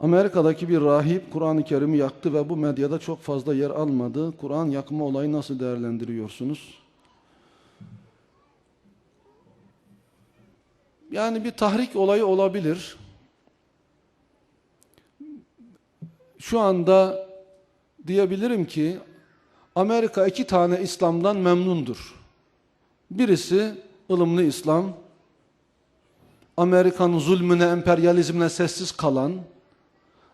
Amerika'daki bir rahip Kur'an-ı Kerim'i yaktı ve bu medyada çok fazla yer almadı. Kur'an yakma olayı nasıl değerlendiriyorsunuz? Yani bir tahrik olayı olabilir. Şu anda diyebilirim ki Amerika iki tane İslam'dan memnundur. Birisi ılımlı İslam, Amerikan zulmüne, emperyalizmine sessiz kalan,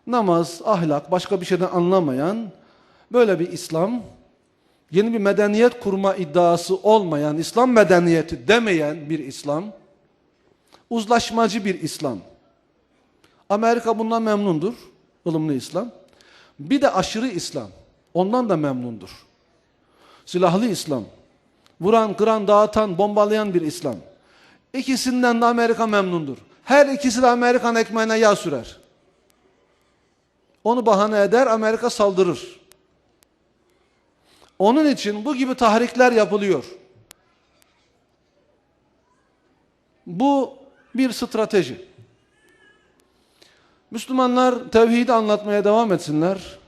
namaz, ahlak, başka bir şeyden anlamayan böyle bir İslam, yeni bir medeniyet kurma iddiası olmayan, İslam medeniyeti demeyen bir İslam, uzlaşmacı bir İslam. Amerika bundan memnundur, ılımlı İslam. Bir de aşırı İslam, ondan da memnundur. Silahlı İslam, vuran, kıran, dağıtan, bombalayan bir İslam. İkisinden de Amerika memnundur. Her ikisi de Amerikan ekmeğine yağ sürer. Onu bahane eder, Amerika saldırır. Onun için bu gibi tahrikler yapılıyor. Bu bir strateji. Müslümanlar tevhidi anlatmaya devam etsinler.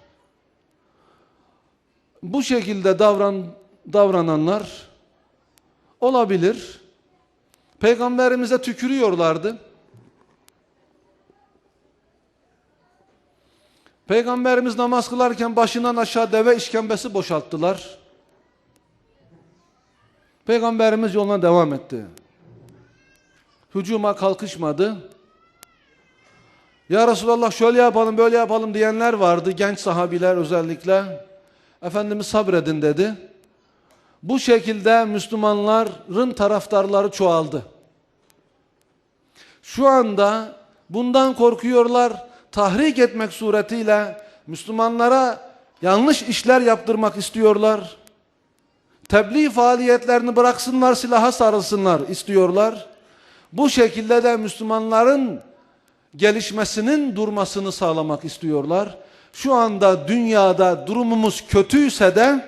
Bu şekilde davran davrananlar olabilir. Peygamberimize tükürüyorlardı. Peygamberimiz namaz kılarken başından aşağı deve işkembesi boşalttılar. Peygamberimiz yoluna devam etti. Hücuma kalkışmadı. Ya Resulallah şöyle yapalım böyle yapalım diyenler vardı. Genç sahabiler özellikle. Efendimiz sabredin dedi. Bu şekilde Müslümanların taraftarları çoğaldı. Şu anda bundan korkuyorlar. Tahrik etmek suretiyle Müslümanlara yanlış işler yaptırmak istiyorlar. Tebliğ faaliyetlerini bıraksınlar, silaha sarılsınlar istiyorlar. Bu şekilde de Müslümanların gelişmesinin durmasını sağlamak istiyorlar. Şu anda dünyada durumumuz kötüyse de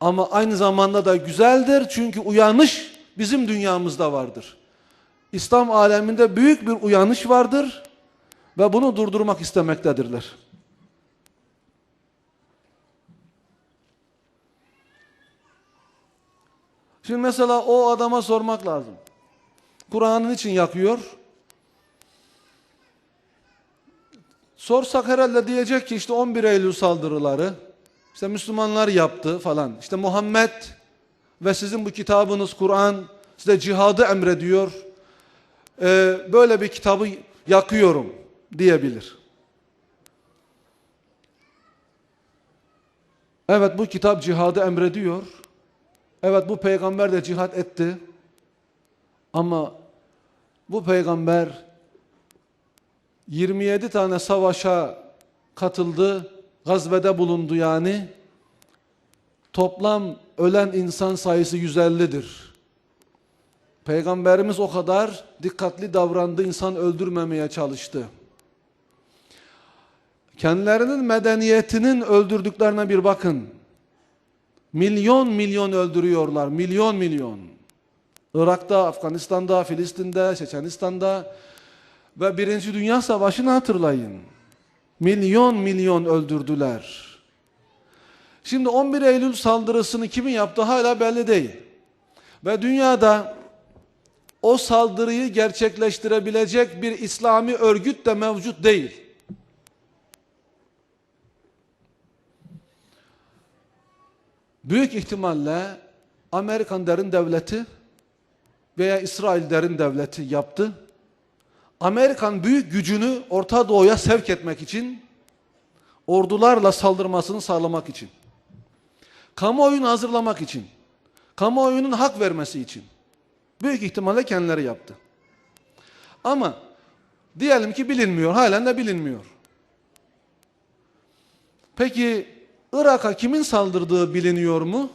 ama aynı zamanda da güzeldir çünkü uyanış bizim dünyamızda vardır. İslam aleminde büyük bir uyanış vardır ve bunu durdurmak istemektedirler. Şimdi mesela o adama sormak lazım. Kur'an'ın için yakıyor? Sorsak herhalde diyecek ki işte 11 Eylül saldırıları, işte Müslümanlar yaptı falan. İşte Muhammed ve sizin bu kitabınız Kur'an size cihadı emrediyor. Ee, böyle bir kitabı yakıyorum diyebilir. Evet bu kitap cihadı emrediyor. Evet bu peygamber de cihad etti. Ama bu peygamber 27 tane savaşa katıldı, gazvede bulundu yani. Toplam ölen insan sayısı 150'dir. Peygamberimiz o kadar dikkatli davrandı, insan öldürmemeye çalıştı. Kendilerinin medeniyetinin öldürdüklerine bir bakın. Milyon milyon öldürüyorlar, milyon milyon. Irak'ta, Afganistan'da, Filistin'de, Çeçenistan'da ve Birinci Dünya Savaşı'nı hatırlayın. Milyon milyon öldürdüler. Şimdi 11 Eylül saldırısını kimin yaptı hala belli değil. Ve dünyada o saldırıyı gerçekleştirebilecek bir İslami örgüt de mevcut değil. Büyük ihtimalle Amerikan derin devleti veya İsrail derin devleti yaptı. Amerikan büyük gücünü Orta Doğu'ya sevk etmek için ordularla saldırmasını sağlamak için. Kamuoyunu hazırlamak için. Kamuoyunun hak vermesi için. Büyük ihtimalle kendileri yaptı. Ama diyelim ki bilinmiyor. Halen de bilinmiyor. Peki Irak'a kimin saldırdığı biliniyor mu?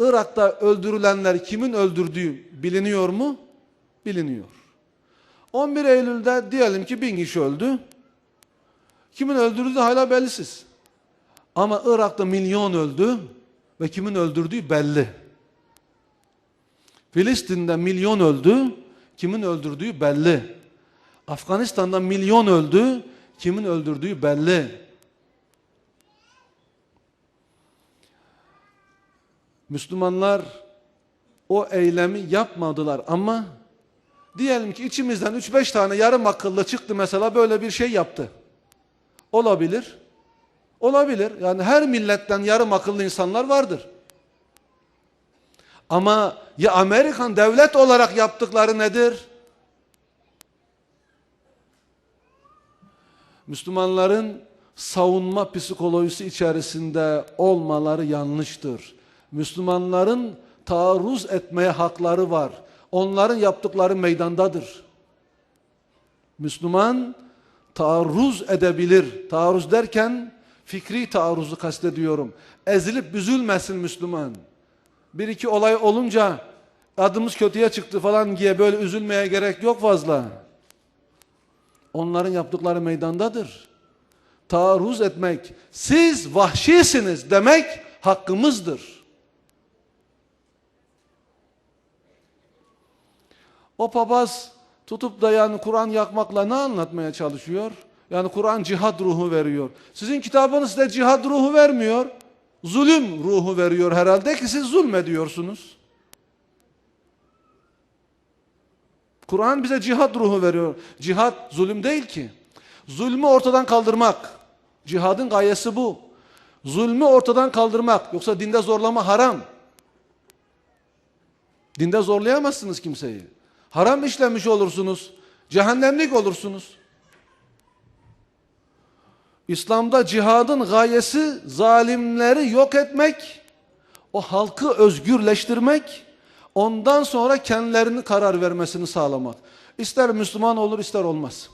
Irak'ta öldürülenler kimin öldürdüğü biliniyor mu? Biliniyor. 11 Eylül'de diyelim ki bin kişi öldü. Kimin öldürdüğü hala bellisiz. Ama Irak'ta milyon öldü ve kimin öldürdüğü belli. Filistin'de milyon öldü, kimin öldürdüğü belli. Afganistan'da milyon öldü, kimin öldürdüğü belli. Müslümanlar o eylemi yapmadılar ama diyelim ki içimizden 3-5 tane yarım akıllı çıktı mesela böyle bir şey yaptı. Olabilir. Olabilir. Yani her milletten yarım akıllı insanlar vardır. Ama ya Amerikan devlet olarak yaptıkları nedir? Müslümanların savunma psikolojisi içerisinde olmaları yanlıştır. Müslümanların taarruz etmeye hakları var. Onların yaptıkları meydandadır. Müslüman taarruz edebilir. Taarruz derken fikri taarruzu kastediyorum. Ezilip büzülmesin Müslüman. Bir iki olay olunca adımız kötüye çıktı falan diye böyle üzülmeye gerek yok fazla. Onların yaptıkları meydandadır. Taarruz etmek, siz vahşisiniz demek hakkımızdır. O papaz tutup da yani Kur'an yakmakla ne anlatmaya çalışıyor? Yani Kur'an cihad ruhu veriyor. Sizin kitabınız size cihad ruhu vermiyor. Zulüm ruhu veriyor herhalde ki siz zulmediyorsunuz. Kur'an bize cihad ruhu veriyor. Cihad zulüm değil ki. Zulmü ortadan kaldırmak. Cihadın gayesi bu. Zulmü ortadan kaldırmak. Yoksa dinde zorlama haram. Dinde zorlayamazsınız kimseyi. Haram işlemiş olursunuz. Cehennemlik olursunuz. İslam'da cihadın gayesi zalimleri yok etmek, o halkı özgürleştirmek, ondan sonra kendilerini karar vermesini sağlamak. İster Müslüman olur ister olmaz.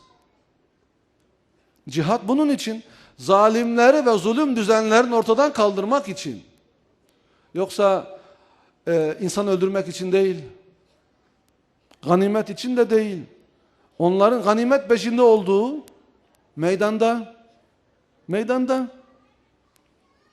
Cihat bunun için zalimleri ve zulüm düzenlerini ortadan kaldırmak için. Yoksa e, insan öldürmek için değil, ganimet için de değil. Onların ganimet peşinde olduğu meydanda Meydanda